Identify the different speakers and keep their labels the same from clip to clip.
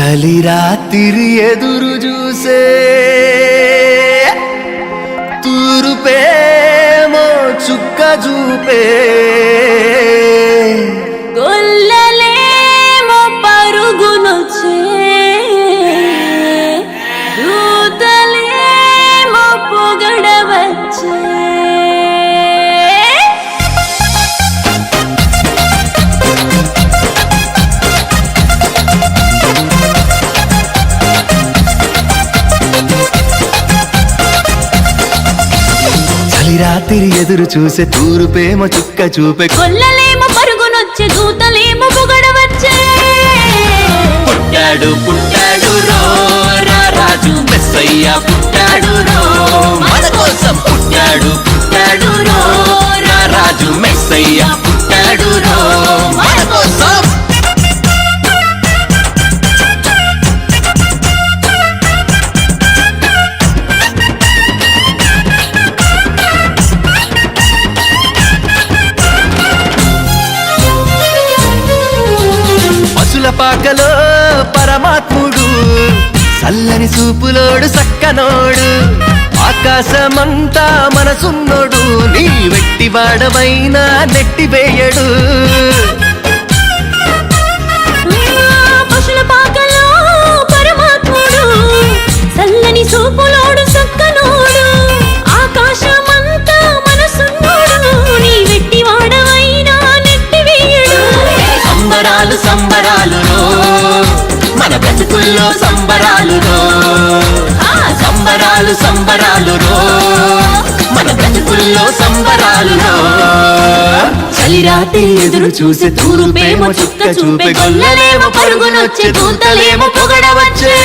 Speaker 1: చలి రాత్రి ఎదురు చూసే తూరుపేమో చుక్క చూపే.
Speaker 2: గొల్లలేమో పరుగునొచ్చే. దూతలేమో పొగడవచ్చే.
Speaker 1: రాత్రి ఎదురు చూసే తూరుపేమో చుక్క చూపే
Speaker 2: గొల్లలేమో
Speaker 1: పాకలో పరమాత్ముడు చల్లని చూపులోడు సక్కనోడు ఆకాశమంతా మనసున్నోడు నీ వెట్టి వాడమైనా నెట్టివేయడు. సంబరాలు రో సంబరాలు సంబరాలు రో మన బ్రతుకుల్లో సంబరాలు రో చలి ఎదురు చూసే తూరుపేమో చుక్క చూపే గొల్లలేమో పరుగునొచ్చే దూతలేమో పొగడవచ్చే.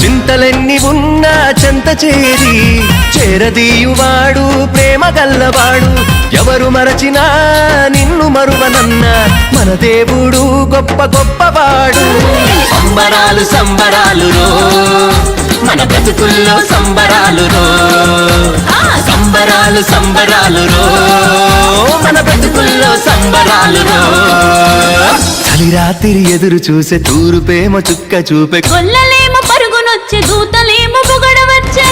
Speaker 2: చింతలెన్ని ఉన్నా చెంత చేరి చేరదీయువాడు ప్రేమ గల్లవాడు. ఎవరు మరచినా నిన్ను మరువనన్న మన దేవుడు గొప్ప గొప్పవాడు.
Speaker 1: సంబరాలు సంబరాలు మన బ్రతుకుల్లో సంబరాలు రో ఆ, సంబరాలు సంబరాలు రో మన బ్రతుకుల్లో సంబరాలు చలి రాత్రి ఎదురు చూసే తూరుపేమో చుక్క చూపే
Speaker 2: గొల్లలేమో వచ్చే దూతలేమో పొగడవచ్చే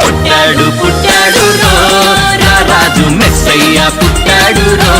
Speaker 1: పుట్టాడు పుట్టాడు రో. రాజు మెస్సయ్య పుట్టాడు రో.